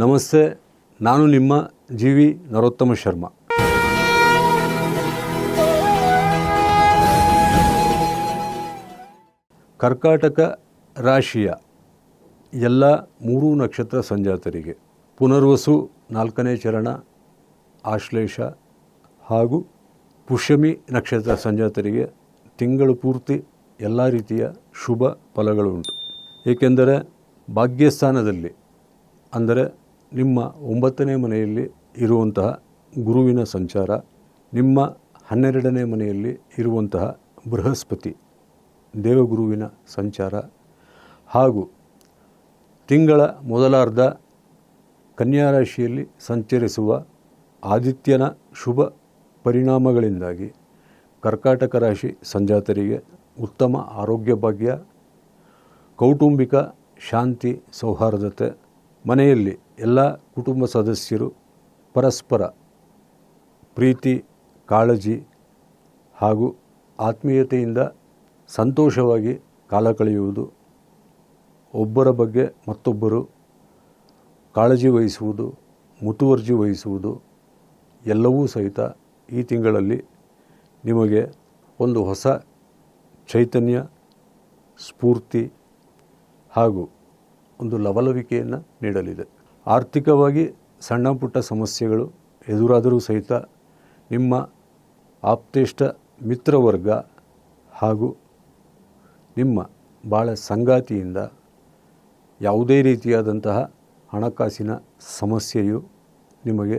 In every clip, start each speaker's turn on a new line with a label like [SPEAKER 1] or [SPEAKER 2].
[SPEAKER 1] ನಮಸ್ತೆ, ನಾನು ನಿಮ್ಮ ಜಿ ವಿ ನರೋತ್ತಮ ಶರ್ಮಾ. ಕರ್ಕಾಟಕ ರಾಶಿಯ ಎಲ್ಲ ಮೂರೂ ನಕ್ಷತ್ರ ಸಂಜಾತರಿಗೆ ಪುನರ್ವಸು ನಾಲ್ಕನೇ ಚರಣ, ಆಶ್ಲೇಷ ಹಾಗೂ ಪುಷ್ಯಮಿ ನಕ್ಷತ್ರ ಸಂಜಾತರಿಗೆ ತಿಂಗಳು ಪೂರ್ತಿ ಎಲ್ಲ ರೀತಿಯ ಶುಭ ಫಲಗಳು ಉಂಟು. ಏಕೆಂದರೆ ಭಾಗ್ಯಸ್ಥಾನದಲ್ಲಿ, ಅಂದರೆ ನಿಮ್ಮ ಒಂಬತ್ತನೇ ಮನೆಯಲ್ಲಿ ಇರುವಂತಹ ಗುರುವಿನ ಸಂಚಾರ, ನಿಮ್ಮ ಹನ್ನೆರಡನೇ ಮನೆಯಲ್ಲಿ ಇರುವಂತಹ ಬೃಹಸ್ಪತಿ, ದೇವಗುರುವಿನ ಸಂಚಾರ ಹಾಗೂ ತಿಂಗಳ ಮೊದಲಾರ್ಧ ಕನ್ಯಾ ರಾಶಿಯಲ್ಲಿ ಸಂಚರಿಸುವ ಆದಿತ್ಯನ ಶುಭ ಪರಿಣಾಮಗಳಿಂದಾಗಿ ಕರ್ಕಾಟಕ ರಾಶಿ ಸಂಜಾತರಿಗೆ ಉತ್ತಮ ಆರೋಗ್ಯ ಭಾಗ್ಯ, ಕೌಟುಂಬಿಕ ಶಾಂತಿ ಸೌಹಾರ್ದತೆ, ಮನೆಯಲ್ಲಿ ಎಲ್ಲ ಕುಟುಂಬ ಸದಸ್ಯರು ಪರಸ್ಪರ ಪ್ರೀತಿ, ಕಾಳಜಿ ಹಾಗೂ ಆತ್ಮೀಯತೆಯಿಂದ ಸಂತೋಷವಾಗಿ ಕಾಲ ಕಳೆಯುವುದು, ಒಬ್ಬರ ಬಗ್ಗೆ ಮತ್ತೊಬ್ಬರು ಕಾಳಜಿ ವಹಿಸುವುದು, ಮುತುವರ್ಜಿ ವಹಿಸುವುದು ಎಲ್ಲವೂ ಸಹಿತ ಈ ತಿಂಗಳಲ್ಲಿ ನಿಮಗೆ ಒಂದು ಹೊಸ ಚೈತನ್ಯ, ಸ್ಫೂರ್ತಿ ಹಾಗೂ ಒಂದು ಲವಲವಿಕೆಯನ್ನು ನೀಡಲಿದೆ. ಆರ್ಥಿಕವಾಗಿ ಸಣ್ಣ ಪುಟ್ಟ ಸಮಸ್ಯೆಗಳು ಎದುರಾದರೂ ಸಹಿತ ನಿಮ್ಮ ಆಪ್ತೇಷ್ಟ ಮಿತ್ರವರ್ಗ ಹಾಗೂ ನಿಮ್ಮ ಬಾಳ ಸಂಗಾತಿಯಿಂದ ಯಾವುದೇ ರೀತಿಯಾದಂತಹ ಹಣಕಾಸಿನ ಸಮಸ್ಯೆಯು ನಿಮಗೆ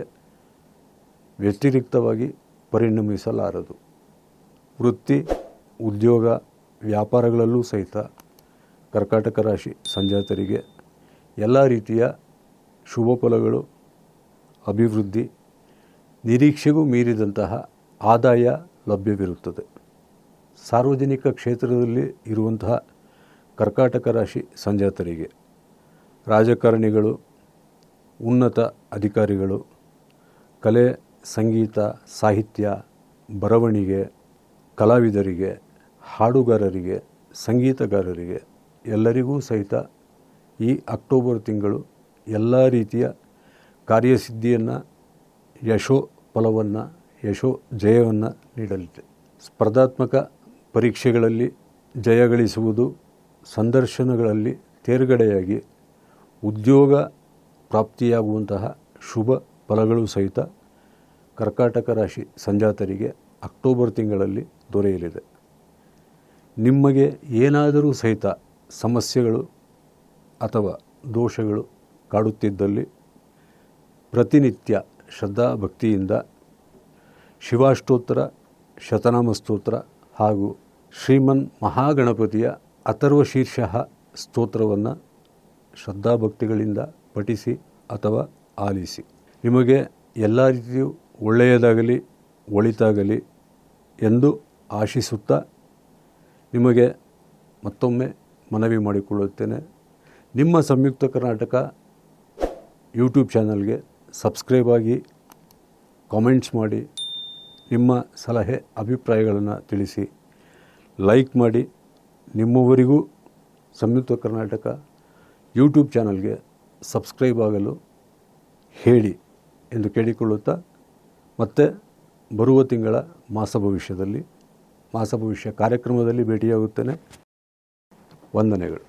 [SPEAKER 1] ವ್ಯತಿರಿಕ್ತವಾಗಿ ಪರಿಣಮಿಸಲಾರದು. ವೃತ್ತಿ, ಉದ್ಯೋಗ, ವ್ಯಾಪಾರಗಳಲ್ಲೂ ಸಹಿತ ಕರ್ಕಾಟಕ ರಾಶಿ ಸಂಜಾತರಿಗೆ ಎಲ್ಲ ರೀತಿಯ ಶುಭ ಫಲಗಳು, ಅಭಿವೃದ್ಧಿ, ನಿರೀಕ್ಷೆಗೂ ಮೀರಿದಂತಹ ಆದಾಯ ಲಭ್ಯವಿರುತ್ತದೆ. ಸಾರ್ವಜನಿಕ ಕ್ಷೇತ್ರದಲ್ಲಿ ಇರುವಂತಹ ಕರ್ಕಾಟಕ ರಾಶಿ ಸಂಜಾತರಿಗೆ, ರಾಜಕಾರಣಿಗಳು, ಉನ್ನತ ಅಧಿಕಾರಿಗಳು, ಕಲೆ, ಸಂಗೀತ, ಸಾಹಿತ್ಯ, ಬರವಣಿಗೆ, ಕಲಾವಿದರಿಗೆ, ಹಾಡುಗಾರರಿಗೆ, ಸಂಗೀತಗಾರರಿಗೆ ಎಲ್ಲರಿಗೂ ಸಹಿತ ಈ ಅಕ್ಟೋಬರ್ ತಿಂಗಳು ಎಲ್ಲ ರೀತಿಯ ಕಾರ್ಯಸಿದ್ಧಿಯನ್ನು, ಯಶೋ ಫಲವನ್ನು, ಯಶೋ ಜಯವನ್ನು ನೀಡಲಿದೆ. ಸ್ಪರ್ಧಾತ್ಮಕ ಪರೀಕ್ಷೆಗಳಲ್ಲಿ ಜಯಗಳಿಸುವುದು, ಸಂದರ್ಶನಗಳಲ್ಲಿ ತೇರ್ಗಡೆಯಾಗಿ ಉದ್ಯೋಗ ಪ್ರಾಪ್ತಿಯಾಗುವಂತಹ ಶುಭ ಫಲಗಳು ಸಹಿತ ಕರ್ಕಾಟಕ ರಾಶಿ ಸಂಜಾತರಿಗೆ ಅಕ್ಟೋಬರ್ ತಿಂಗಳಲ್ಲಿ ದೊರೆಯಲಿದೆ. ನಿಮಗೆ ಏನಾದರೂ ಸಹಿತ ಸಮಸ್ಯೆಗಳು ಅಥವಾ ದೋಷಗಳು ಕಾಡುತ್ತಿದ್ದಲ್ಲಿ ಪ್ರತಿನಿತ್ಯ ಶ್ರದ್ಧಾ ಭಕ್ತಿಯಿಂದ ಶಿವಾಷ್ಟೋತ್ತರ ಶತನಾಮ ಸ್ತೋತ್ರ ಹಾಗೂ ಶ್ರೀಮನ್ ಮಹಾಗಣಪತಿಯ ಅಥರ್ವ ಶೀರ್ಷ ಸ್ತೋತ್ರವನ್ನು ಶ್ರದ್ಧಾಭಕ್ತಿಗಳಿಂದ ಪಠಿಸಿ ಅಥವಾ ಆಲಿಸಿ. ನಿಮಗೆ ಎಲ್ಲ ರೀತಿಯೂ ಒಳ್ಳೆಯದಾಗಲಿ, ಒಳಿತಾಗಲಿ ಎಂದು ಆಶಿಸುತ್ತಾ ನಿಮಗೆ ಮತ್ತೊಮ್ಮೆ ಮನವಿ ಮಾಡಿಕೊಳ್ಳುತ್ತೇನೆ. ನಿಮ್ಮ ಸಂಯುಕ್ತ ಕರ್ನಾಟಕ ಯೂಟ್ಯೂಬ್ ಚಾನಲ್ಗೆ ಸಬ್ಸ್ಕ್ರೈಬ್ ಆಗಿ ಕಾಮೆಂಟ್ಸ್ ಮಾಡಿ, ನಿಮ್ಮ ಸಲಹೆ, ಅಭಿಪ್ರಾಯಗಳನ್ನು ತಿಳಿಸಿ. ಲೈಕ್ ಮಾಡಿ. ನಿಮ್ಮವರಿಗೂ ಸಂಯುಕ್ತ ಕರ್ನಾಟಕ ಯೂಟ್ಯೂಬ್ ಚಾನಲ್ಗೆ ಸಬ್ಸ್ಕ್ರೈಬ್ ಆಗಲು ಹೇಳಿ ಎಂದು ಕೇಳಿಕೊಳ್ಳುತ್ತಾ, ಮತ್ತೆ ಬರುವ ತಿಂಗಳ ಮಾಸ ಭವಿಷ್ಯದಲ್ಲಿ, ಮಾಸ ಭವಿಷ್ಯ ಕಾರ್ಯಕ್ರಮದಲ್ಲಿ ಭೇಟಿಯಾಗುತ್ತೇನೆ. ವಂದನೆಗಳು.